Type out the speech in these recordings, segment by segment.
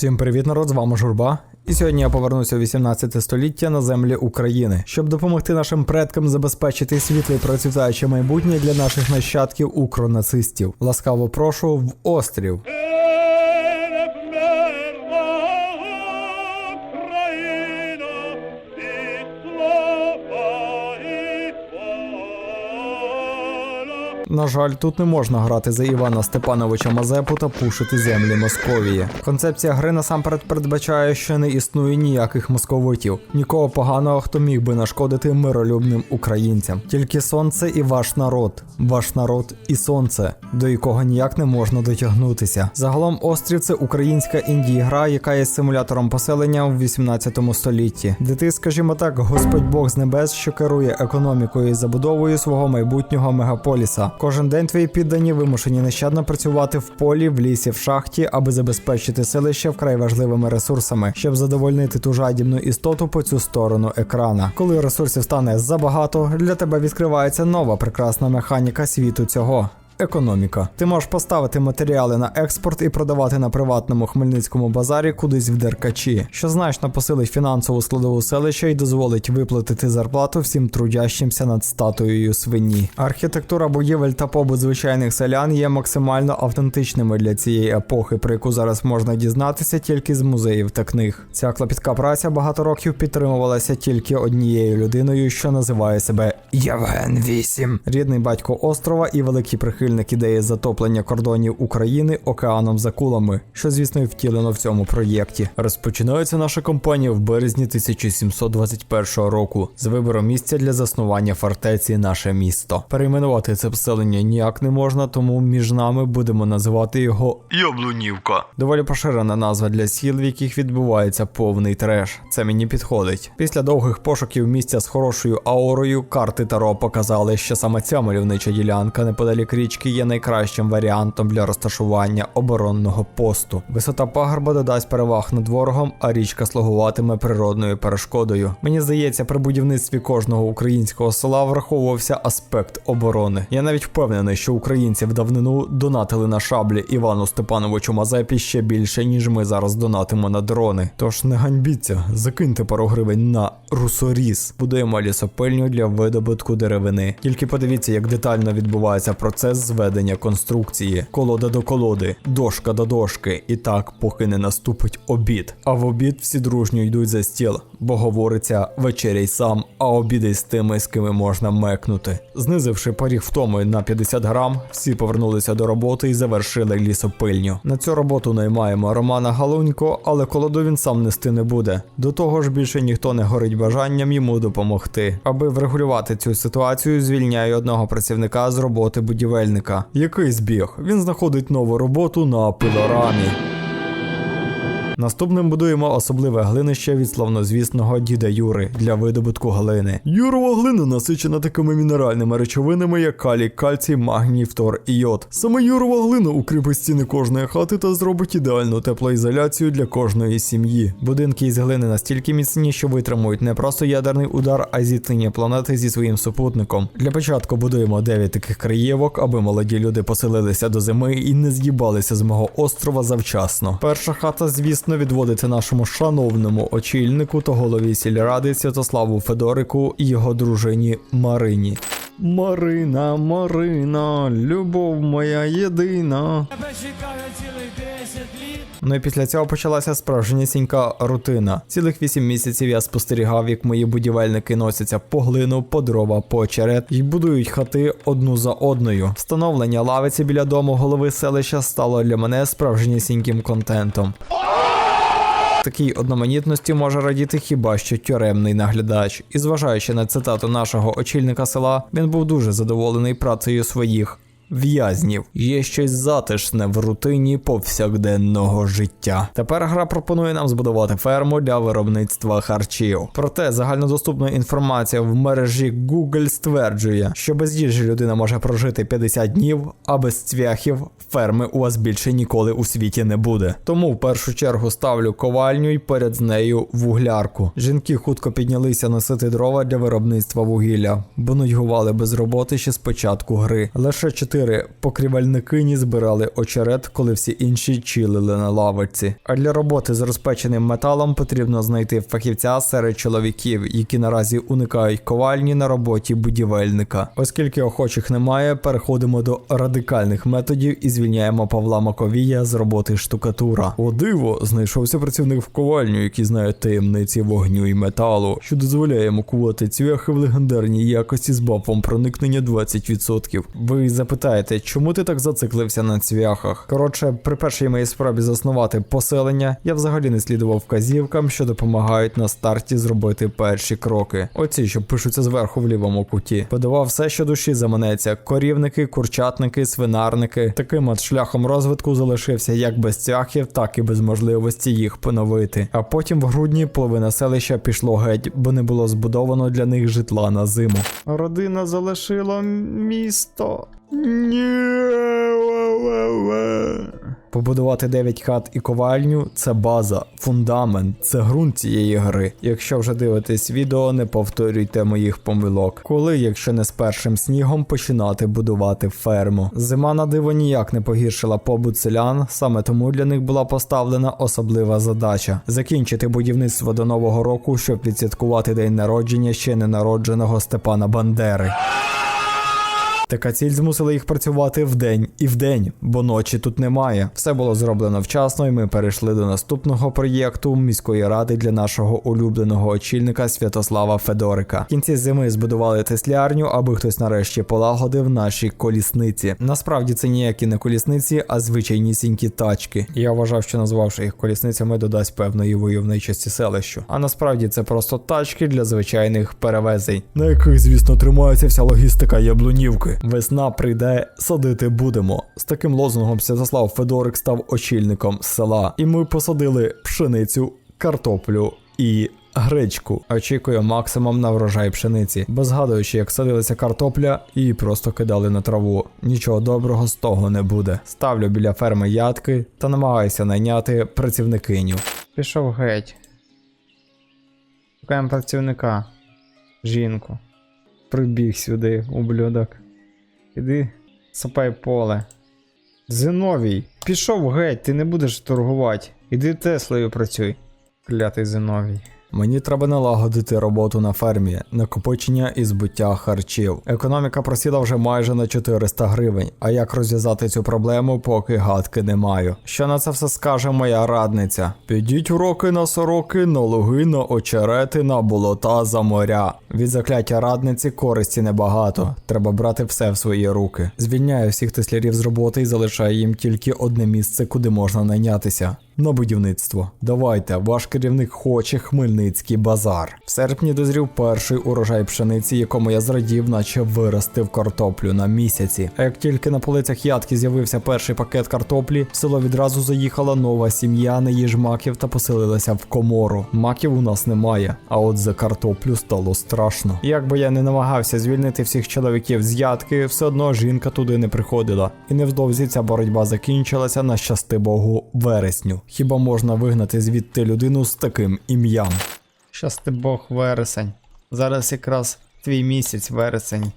Всім привіт, народ! З вами Журба. І сьогодні я повернуся у 18 століття на землі України, щоб допомогти нашим предкам забезпечити світле процвітаюче майбутнє для наших нащадків укронацистів. Ласкаво прошу в острів. На жаль, тут не можна грати за Івана Степановича Мазепу та пушити землі Московії. Концепція гри насамперед передбачає, що не існує ніяких московитів, нікого поганого, хто міг би нашкодити миролюбним українцям. Тільки сонце і ваш народ, ваш народ і сонце, до якого ніяк не можна дотягнутися. Загалом острів це українська інді-гра, яка є симулятором поселення в 18 столітті, де ти, скажімо так, Господь Бог з небес, що керує економікою і забудовою свого майбутнього мегаполіса. Кожен день твої піддані вимушені нещадно працювати в полі, в лісі, в шахті, аби забезпечити селище вкрай важливими ресурсами, щоб задовольнити ту жадібну істоту по цю сторону екрана. Коли ресурсів стане забагато, для тебе відкривається нова прекрасна механіка світу цього. Економіка. Ти можеш поставити матеріали на експорт і продавати на приватному хмельницькому базарі кудись в деркачі, що значно посилить фінансову складову селища і дозволить виплатити зарплату всім трудящимся над статуєю свині. Архітектура будівель та побут звичайних селян є максимально автентичними для цієї епохи, про яку зараз можна дізнатися тільки з музеїв та книг. Ця клопітка праця багато років підтримувалася тільки однією людиною, що називає себе Євген 8 рідний батько острова і великий прихильник ідеї затоплення кордонів України океаном за кулами, що звісно і втілено в цьому проєкті. Розпочинається наша кампанія в березні 1721 року з вибору місця для заснування фортеці наше місто. Перейменувати це поселення ніяк не можна, тому між нами будемо називати його Яблунівка. Доволі поширена назва для сіл, в яких відбувається повний треш. Це мені підходить. Після довгих пошуків місця з хорошою аурою карти Таро показали, що саме ця мальовнича ділянка неподалік річки є найкращим варіантом для розташування оборонного посту. Висота пагорба додасть переваг над ворогом, а річка слугуватиме природною перешкодою. Мені здається, при будівництві кожного українського села враховувався аспект оборони. Я навіть впевнений, що українці в давнину донатили на шаблі Івану Степановичу Мазепі ще більше, ніж ми зараз донатимо на дрони. Тож не ганьбіться, закиньте пару гривень на русоріз. Будуємо лісопильню для видобутку деревини. Тільки подивіться, як детально відбувається процес зведення конструкції, колода до колоди, дошка до дошки, і так, поки не наступить обід. А в обід всі дружньо йдуть за стіл, бо говориться вечеряй сам, а обідай з тими, з кими можна мекнути. Знизивши поріг втоми на 50 грам, всі повернулися до роботи і завершили лісопильню. На цю роботу наймаємо Романа Галунько, але колоду він сам нести не буде. До того ж, більше ніхто не горить бажанням йому допомогти. Аби врегулювати цю ситуацію, звільняю одного працівника з роботи будівельника. Який збіг? Він знаходить нову роботу на пилорамі. Наступним будуємо особливе глинище від славнозвісного діда Юри для видобутку глини. Юрова глина насичена такими мінеральними речовинами, як калій, кальцій, магній, фтор і йод. Саме юрова глина укріпить стіни кожної хати та зробить ідеальну теплоізоляцію для кожної сім'ї. Будинки із глини настільки міцні, що витримують не просто ядерний удар, а й зіткнення планети зі своїм супутником. Для початку будуємо 9 таких краєвок, аби молоді люди поселилися до зими і не з'їбалися з мого острова завчасно. Перша хата, звісно, відводиться нашому шановному очільнику та голові сільради Святославу Федорику і його дружині Марині. Марина, Марина, любов моя єдина. Тебе чекаю цілих 10 літ. Ну і після цього почалася справжнісінька рутина. Цілих вісім місяців я спостерігав, як мої будівельники носяться по глину, по дрова, по очерет і будують хати одну за одною. Встановлення лавиці біля дому голови селища стало для мене справжнісіньким контентом. Такій одноманітності може радіти хіба що тюремний наглядач. І зважаючи на цитату нашого очільника села, він був дуже задоволений працею своїх в'язнів. Є щось затишне в рутині повсякденного життя. Тепер гра пропонує нам збудувати ферму для виробництва харчів. Проте загальнодоступна інформація в мережі Google стверджує, що без їжі людина може прожити 50 днів, а без цвяхів ферми у вас більше ніколи у світі не буде. Тому в першу чергу ставлю ковальню і поряд з нею вуглярку. Жінки хутко піднялися носити дрова для виробництва вугілля, бо нудьгували без роботи ще з початку гри. Лише 4 чотири покрівельникині збирали очерет, коли всі інші чилили на лавочці. А для роботи з розпеченим металом потрібно знайти фахівця серед чоловіків, які наразі уникають ковальні на роботі будівельника. Оскільки охочих немає, переходимо до радикальних методів і звільняємо Павла Маковія з роботи штукатура. О диво, знайшовся працівник в ковальню, який знає таємниці вогню і металу, що дозволяє йому кувати цвяхи в легендарній якості з бафом проникнення 20%. Ви запитаєте, чому ти так зациклився на цвяхах? Коротше, при першій моїй спробі заснувати поселення, я взагалі не слідував вказівкам, що допомагають на старті зробити перші кроки. Оці, що пишуться зверху в лівому куті. Подавав все, що душі заманеться: корівники, курчатники, свинарники. Таким от шляхом розвитку залишився як без цвяхів, так і без можливості їх поновити. А потім в грудні половина селища пішло геть, бо не було збудовано для них житла на зиму. Родина залишила місто. Побудувати 9 хат і ковальню це база, фундамент, це ґрунт цієї гри. Якщо вже дивитесь відео, не повторюйте моїх помилок. Коли, якщо не з першим снігом, починати будувати ферму. Зима на диво ніяк не погіршила побут селян, саме тому для них була поставлена особлива задача закінчити будівництво до нового року, щоб відсвяткувати день народження ще ненародженого Степана Бандери. Така ціль змусила їх працювати вдень і вдень, бо ночі тут немає. Все було зроблено вчасно, і ми перейшли до наступного проєкту міської ради для нашого улюбленого очільника Святослава Федорика. В кінці зими збудували теслярню, аби хтось нарешті полагодив наші колісниці. Насправді це ніякі не колісниці, а звичайнісінькі тачки. Я вважав, що назвавши їх колісницями, додасть певної войовничості селищу. А насправді це просто тачки для звичайних перевезень, на яких, звісно, тримається вся логістика яблунівки. Весна прийде, садити будемо. З таким лозунгом Святослав Федорик став очільником села, і ми посадили пшеницю, картоплю і. Гречку очікую максимум на врожай пшениці, бо згадуючи, як садилася картопля і просто кидали на траву. Нічого доброго з того не буде. Ставлю біля ферми ядки та намагаюся найняти працівникиню. Пішов геть. Шукаємо працівника. Жінку. Прибіг сюди, ублюдок. Іди, сапай поле. Зиновій, пішов геть, ти не будеш торгувати. Іди Теслою працюй. Клятий Зиновій. Мені треба налагодити роботу на фермі, накопичення і збуття харчів. Економіка просіла вже майже на 400 гривень. А як розв'язати цю проблему, поки гадки не маю. Що на це все скаже моя радниця? Підіть уроки на сороки, на луги, на очерети, на болота за моря. Від закляття радниці користі небагато. Треба брати все в свої руки. Звільняю всіх теслярів з роботи і залишаю їм тільки одне місце, куди можна найнятися. На будівництво. Давайте, ваш керівник хоче Хмельницький базар. В серпні дозрів перший урожай пшениці, якому я зрадів, наче виростив картоплю на місяці. А як тільки на полицях ядки з'явився перший пакет картоплі, в село відразу заїхала нова сім'я, не їж маків та поселилася в комору. Маків у нас немає, а от за картоплю стало страшно. Як би я не намагався звільнити всіх чоловіків з ядки, все одно жінка туди не приходила. І невдовзі ця боротьба закінчилася на щасти Богу вересню. Хіба можна вигнати звідти людину з таким ім'ям? Щасти Бог вересень. Зараз якраз твій місяць вересень.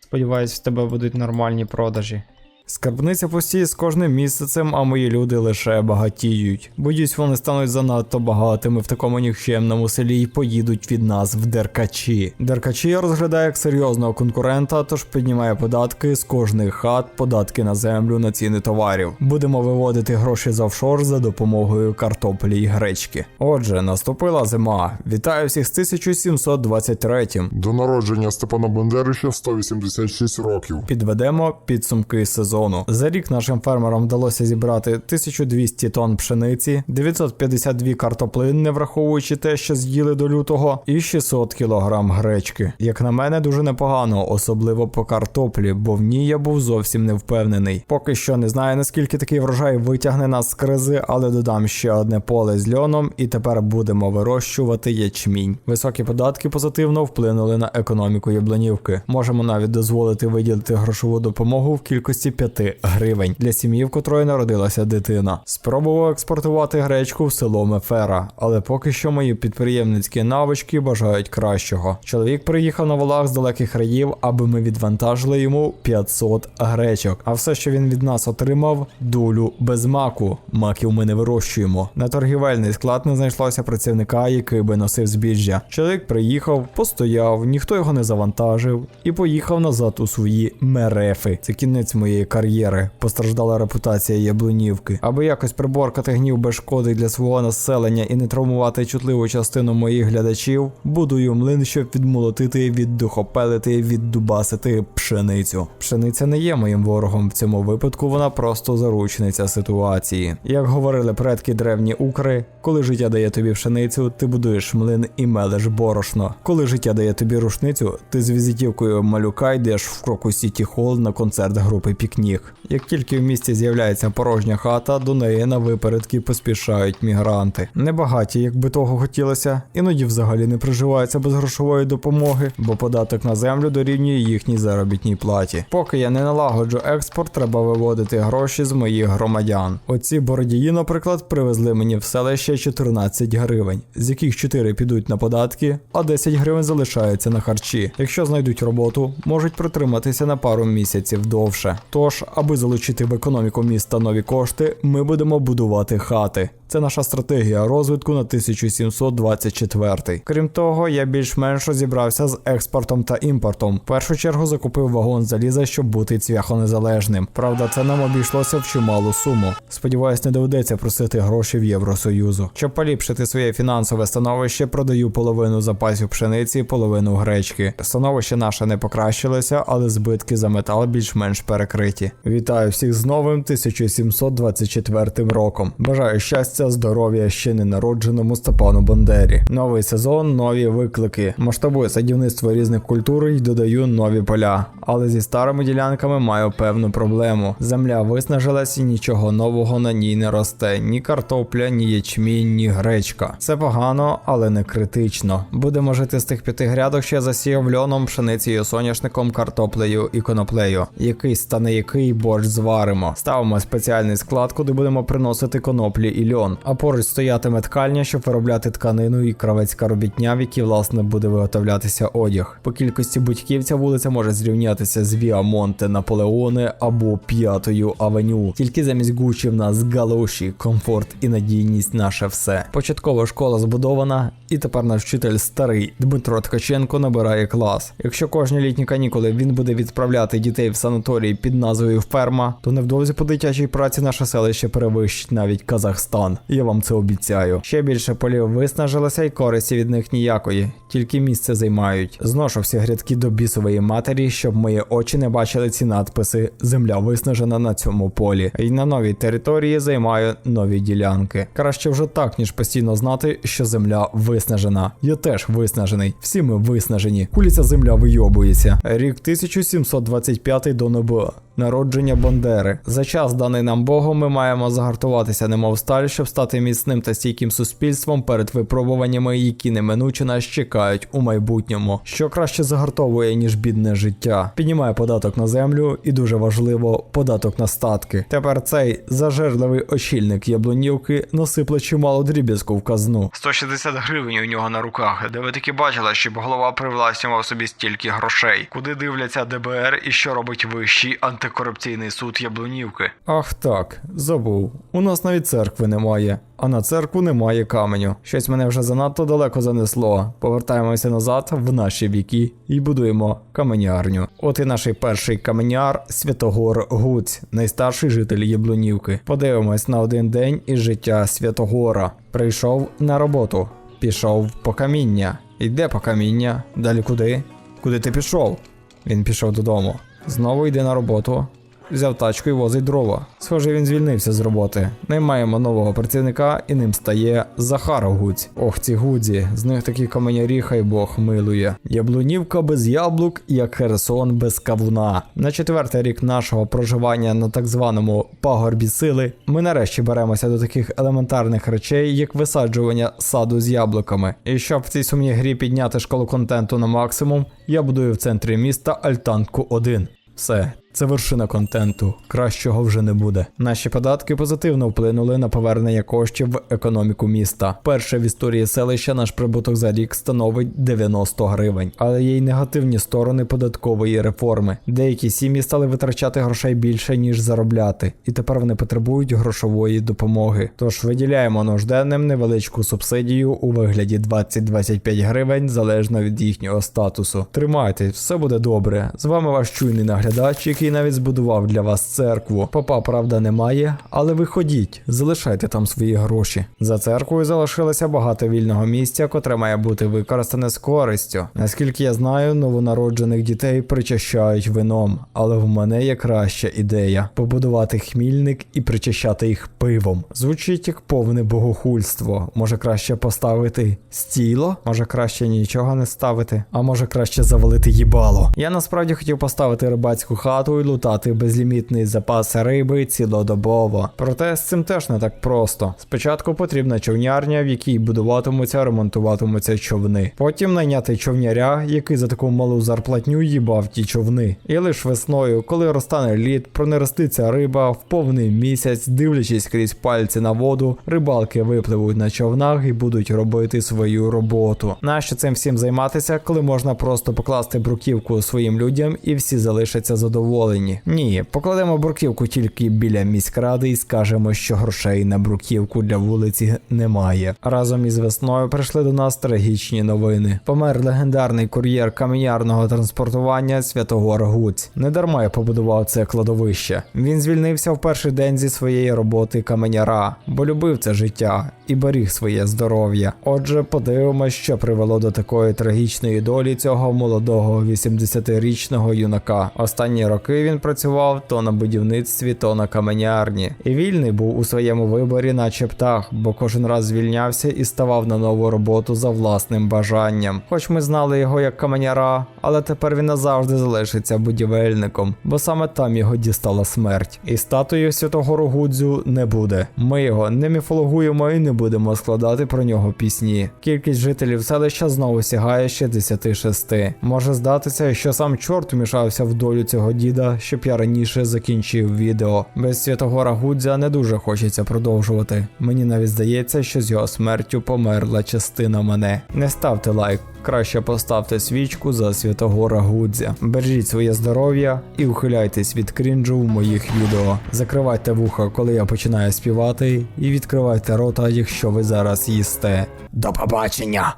Сподіваюсь, в тебе будуть нормальні продажі. Скарбниця пустіє з кожним місяцем, а мої люди лише багатіють. Боюсь, вони стануть занадто багатими в такому нікчемному селі і поїдуть від нас в деркачі. Деркачі я розглядаю як серйозного конкурента, тож піднімає податки з кожних хат, податки на землю, на ціни товарів. Будемо виводити гроші з офшор за допомогою картоплі і гречки. Отже, наступила зима. Вітаю всіх з 1723 До народження Степана Бандери ще 186 років. Підведемо підсумки сезону. За рік нашим фермерам вдалося зібрати 1200 тонн пшениці, 952 картоплин, не враховуючи те, що з'їли до лютого, і 600 кілограм гречки. Як на мене, дуже непогано, особливо по картоплі, бо в ній я був зовсім не впевнений. Поки що не знаю наскільки такий врожай витягне нас з кризи, але додам ще одне поле з льоном, і тепер будемо вирощувати ячмінь. Високі податки позитивно вплинули на економіку Яблонівки. Можемо навіть дозволити виділити грошову допомогу в кількості 5 гривень для сім'ї, в котрої народилася дитина. Спробував експортувати гречку в село Мефера, але поки що мої підприємницькі навички бажають кращого. Чоловік приїхав на волах з далеких країв, аби ми відвантажили йому 500 гречок. А все, що він від нас отримав, долю без маку. Маків ми не вирощуємо. На торгівельний склад не знайшлося працівника, який би носив збіжжя. Чоловік приїхав, постояв, ніхто його не завантажив і поїхав назад у свої мерефи. Це кінець моєї кар'єри. Постраждала репутація Яблунівки. Аби якось приборкати гнів без шкоди для свого населення і не травмувати чутливу частину моїх глядачів, будую млин, щоб відмолотити, віддухопелити, віддубасити пшеницю. Пшениця не є моїм ворогом. В цьому випадку вона просто заручниця ситуації. Як говорили предки древні укри, коли життя дає тобі пшеницю, ти будуєш млин і мелеш борошно. Коли життя дає тобі рушницю, ти з візитівкою малюка йдеш в Кроку Сіті Холл на концерт групи Пікнік. Як тільки в місті з'являється порожня хата, до неї на випередки поспішають мігранти. Небагаті, як би того хотілося, іноді взагалі не проживаються без грошової допомоги, бо податок на землю дорівнює їхній заробітній платі. Поки я не налагоджу експорт, треба виводити гроші з моїх громадян. Оці бородії, наприклад, привезли мені в селище 14 гривень, з яких 4 підуть на податки, а 10 гривень залишаються на харчі. Якщо знайдуть роботу, можуть протриматися на пару місяців довше. Тож, аби залучити в економіку міста нові кошти, ми будемо будувати хати. Це наша стратегія розвитку на 1724. Крім того, я більш-менш розібрався з експортом та імпортом. В першу чергу закупив вагон заліза, щоб бути цвяхонезалежним. Правда, це нам обійшлося в чималу суму. Сподіваюсь, не доведеться просити гроші в Євросоюзу. Щоб поліпшити своє фінансове становище, продаю половину запасів пшениці, половину гречки. Становище наше не покращилося, але збитки за метал більш-менш перекриті. Вітаю всіх з новим 1724 роком. Бажаю щастя, здоров'я ще ненародженому Степану Бандері. Новий сезон, нові виклики. Масштабую садівництво різних культур і додаю нові поля. Але зі старими ділянками маю певну проблему. Земля виснажилась і нічого нового на ній не росте. Ні картопля, ні ячмінь, ні гречка. Це погано, але не критично. Будемо жити з тих п'яти грядок, що я засіяв льоном, пшеницею, соняшником, картоплею і коноплею. Який стане який борщ зваримо. Ставимо спеціальний склад, куди будемо приносити коноплі і льон. А поруч стоятиме ткальня, щоб виробляти тканину і кравецька робітня, в якій власне буде виготовлятися одяг. По кількості будьків ця вулиця може зрівнятися з Віамонте Наполеоне або П'ятою Авеню. Тільки замість Гучі в нас галоші, комфорт і надійність наше все. Початкова школа збудована, і тепер наш вчитель старий Дмитро Ткаченко набирає клас. Якщо кожні літні канікули він буде відправляти дітей в санаторій під назвою Ферма, то невдовзі по дитячій праці наше селище перевищить навіть Казахстан. Я вам це обіцяю. Ще більше полів виснажилося і користі від них ніякої, тільки місце займають. Зношу всі грядки до бісової матері, щоб мої очі не бачили ці надписи Земля виснажена на цьому полі. І на новій території займаю нові ділянки. Краще вже так, ніж постійно знати, що земля виснажена. Я теж виснажений. Всі ми виснажені. Куліця земля вийобується. Рік 1725 до неба. Народження Бандери. За час, даний нам Богом, ми маємо загартуватися, немов сталь, щоб стати міцним та стійким суспільством перед випробуваннями, які неминуче нас чекають у майбутньому, що краще загартовує, ніж бідне життя. Піднімає податок на землю і дуже важливо податок на статки. Тепер цей зажерливий очільник яблунівки насипле чимало дріб'язку в казну. 160 гривень у нього на руках. Де ви таки бачили, щоб голова привласнював собі стільки грошей? Куди дивляться ДБР і що робить вищий антикорупційний суд Яблунівки? Ах так, забув. У нас навіть церкви немає. А на церкву немає каменю. Щось мене вже занадто далеко занесло. Повертаємося назад в наші віки і будуємо каменярню. От і наш перший каменяр Святогор Гуць, найстарший житель Яблунівки. Подивимось на один день із життя Святогора. Прийшов на роботу, пішов по каміння. Йде по каміння. Далі куди? Куди ти пішов? Він пішов додому. Знову йде на роботу. Взяв тачку і возить дрова. Схоже, він звільнився з роботи. Наймаємо нового працівника, і ним стає Захар Гуць. Ох, ці гудзі, з них такі каменярі, хай Бог милує. Яблунівка без яблук, як Херсон без кавуна. На четвертий рік нашого проживання на так званому пагорбі сили ми нарешті беремося до таких елементарних речей, як висаджування саду з яблуками. І щоб в цій сумній грі підняти шкалу контенту на максимум, я будую в центрі міста альтанку 1. Все, Це вершина контенту. Кращого вже не буде. Наші податки позитивно вплинули на повернення коштів в економіку міста. Перше в історії селища наш прибуток за рік становить 90 гривень, але є й негативні сторони податкової реформи. Деякі сім'ї стали витрачати грошей більше ніж заробляти, і тепер вони потребують грошової допомоги. Тож виділяємо нужденним невеличку субсидію у вигляді 20-25 гривень залежно від їхнього статусу. Тримайтесь, все буде добре. З вами ваш чуйний наглядач, який навіть збудував для вас церкву. Попа, правда, немає, але ви ходіть, залишайте там свої гроші. За церквою залишилося багато вільного місця, котре має бути використане з користю. Наскільки я знаю, новонароджених дітей причащають вином, але в мене є краща ідея побудувати хмільник і причащати їх пивом. Звучить як повне богохульство. Може краще поставити стіло? Може краще нічого не ставити? А може краще завалити їбало? Я насправді хотів поставити рибацьку хату і лутати безлімітний запас риби цілодобово. Проте з цим теж не так просто. Спочатку потрібна човнярня, в якій будуватимуться, ремонтуватимуться човни. Потім найняти човняря, який за таку малу зарплатню їбав ті човни. І лише весною, коли розтане лід, пронереститься риба в повний місяць, дивлячись крізь пальці на воду, рибалки випливуть на човнах і будуть робити свою роботу. Нащо цим всім займатися, коли можна просто покласти бруківку своїм людям і всі залишаться задоволені? Ні, покладемо бруківку тільки біля міськради і скажемо, що грошей на бруківку для вулиці немає. Разом із весною прийшли до нас трагічні новини. Помер легендарний кур'єр каменярного транспортування Святогор Гуць. Недарма я побудував це кладовище. Він звільнився в перший день зі своєї роботи каменяра, бо любив це життя і беріг своє здоров'я. Отже, подивимось, що привело до такої трагічної долі цього молодого 80-річного юнака. Останні роки він працював то на будівництві, то на каменярні, і вільний був у своєму виборі, наче птах, бо кожен раз звільнявся і ставав на нову роботу за власним бажанням. Хоч ми знали його як каменяра, але тепер він назавжди залишиться будівельником, бо саме там його дістала смерть. І статуї святого Рогудзю не буде. Ми його не міфологуємо і не будемо складати про нього пісні. Кількість жителів селища знову сягає 66. Може здатися, що сам чорт вмішався в долю цього діда, щоб я раніше закінчив відео. Без Святогора Гудзя не дуже хочеться продовжувати. Мені навіть здається, що з його смертю померла частина мене. Не ставте лайк. Краще поставте свічку за Святогора Гудзя. Бережіть своє здоров'я і ухиляйтесь від крінжу в моїх відео. Закривайте вуха, коли я починаю співати, і відкривайте рота, якщо ви зараз їсте. До побачення!